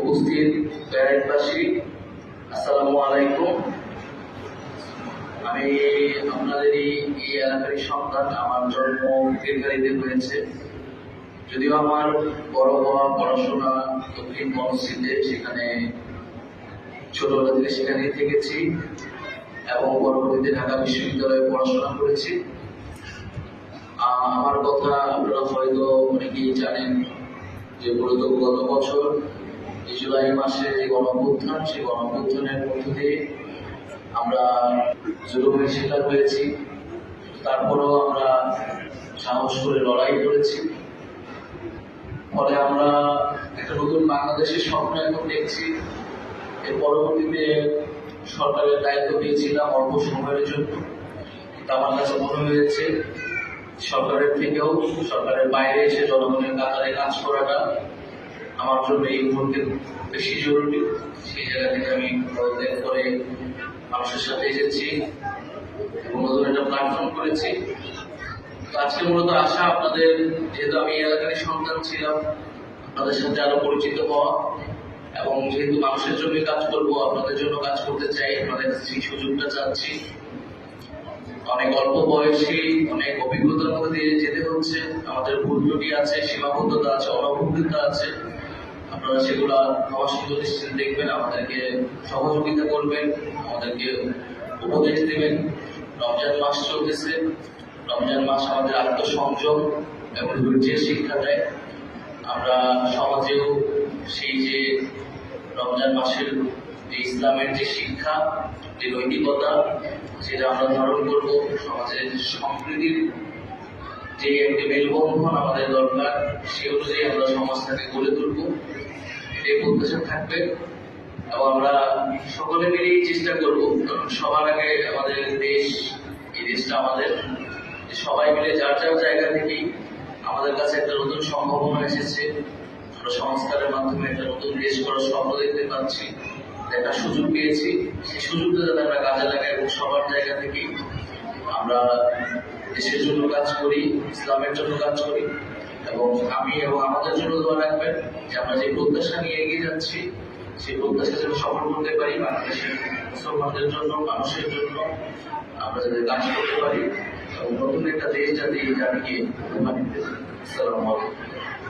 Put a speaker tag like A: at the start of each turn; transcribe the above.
A: উপস্থিত ব্যারাকবাসী আসসালামু আলাইকুম। আমি আপনাদেরই এই এলাকারই সন্তান, আমার জন্ম দীর্ঘায়িতে হয়েছে। যদিও আমার বড় হওয়া পড়াশোনা দক্ষিণ মনস্থিতে, সেখানে ছোটবেলা থেকে সেখানেই থেকেছি এবং পরবর্তীতে ঢাকা বিশ্ববিদ্যালয়ে পড়াশোনা করেছি। আমার কথা আপনারা হয়তো অনেকেই জানেন যে মূলত গত বছর জুলাই মাসে যে গণঅভ্যুত্থান, সেই গণঅভ্যুত্থানের মধ্য দিয়ে আমরা জুলুমের শিকার হয়েছি তারপরেও আমরা সাহস করে লড়াই করেছি। ফলে আমরা একটা নতুন বাংলাদেশের স্বপ্ন এখন দেখছি। এর পরবর্তীতে সরকারের দায়িত্ব পেয়েছিলাম অল্প সময়ের জন্য। আমার কাছে মনে হয়েছে, সরকারের থেকেও সরকারের বাইরে এসে জনগণের কাতারে কাজ করাটা আমার জন্য এই মুহূর্তে বেশি জরুরি। সেই জায়গা থেকে আমি পদত্যাগ করে মানুষের সাথে এসেছি এবং নতুন একটা প্ল্যাটফর্ম করেছি। আজকে মূলত আশা আপনাদের, যেহেতু আমি এলাকারই সন্তান ছিলাম, আপনাদের সাথে আরও পরিচিত হওয়া এবং যেহেতু মানুষের জন্য কাজ করব, আপনাদের জন্য কাজ করতে চাই, আপনাদের সেই সুযোগটা চাচ্ছি। অনেক অল্প বয়সী, অনেক অভিজ্ঞতার মধ্যে দিয়ে যেতে হচ্ছে। আমাদের ভুল ত্রুটি আছে, সীমাবদ্ধতা আছে অনভিজ্ঞতা আছে। আপনারা সেগুলা আমার সুন্দর দেখবেন আমাদেরকে সহযোগিতা করবেন, আমাদেরকে উপদেশ দেবেন। রমজান মাস চলতেছে। রমজান মাস আমাদের আত্মসংযম এবং ধৈর্যের শিক্ষা দেয়। আমরা সমাজেও সেই যে রমজান মাসের যে ইসলামের যে শিক্ষা, যে নৈতিকতা, সেটা আমরা ধারণ করব। সমাজের সম্প্রীতির যে একটি মেলবন্ধন আমাদের দরকার, সে অনুযায়ী আমরা সমাজটাকে গড়ে তুলব। এই প্রত্যাশা থাকবে এবং আমরা সকলে মিলেই চেষ্টা করব, কারণ সবার আগে আমাদের দেশ, এই দেশটা আমাদের সবাই মিলে যার যার জায়গা থেকেই আমাদের কাছে একটা নতুন সম্ভাবনা এসেছে। আমরা সংস্কারের মাধ্যমে একটা নতুন দেশ করার স্বপ্ন দেখতে পাচ্ছি, একটা সুযোগ পেয়েছি। সেই সুযোগটা যাতে আমরা কাজে লাগাই এবং সবার জায়গা থেকেই আমরা দেশের জন্য কাজ করি, ইসলামের জন্য কাজ করি। এবং আমি এবং আমাদের জন্য দোয়া রাখবেন যে আমরা যে প্রত্যাশা নিয়ে এগিয়ে যাচ্ছি, সেই প্রত্যাশা যেন সফল করতে পারি বাংলাদেশের মুসলমানদের জন্য, মানুষের জন্য, আমরা যাতে কাজ করতে পারি। এবং নতুন একটা দেশ যাতে এই জাতিকে সালাম আলাইকুম।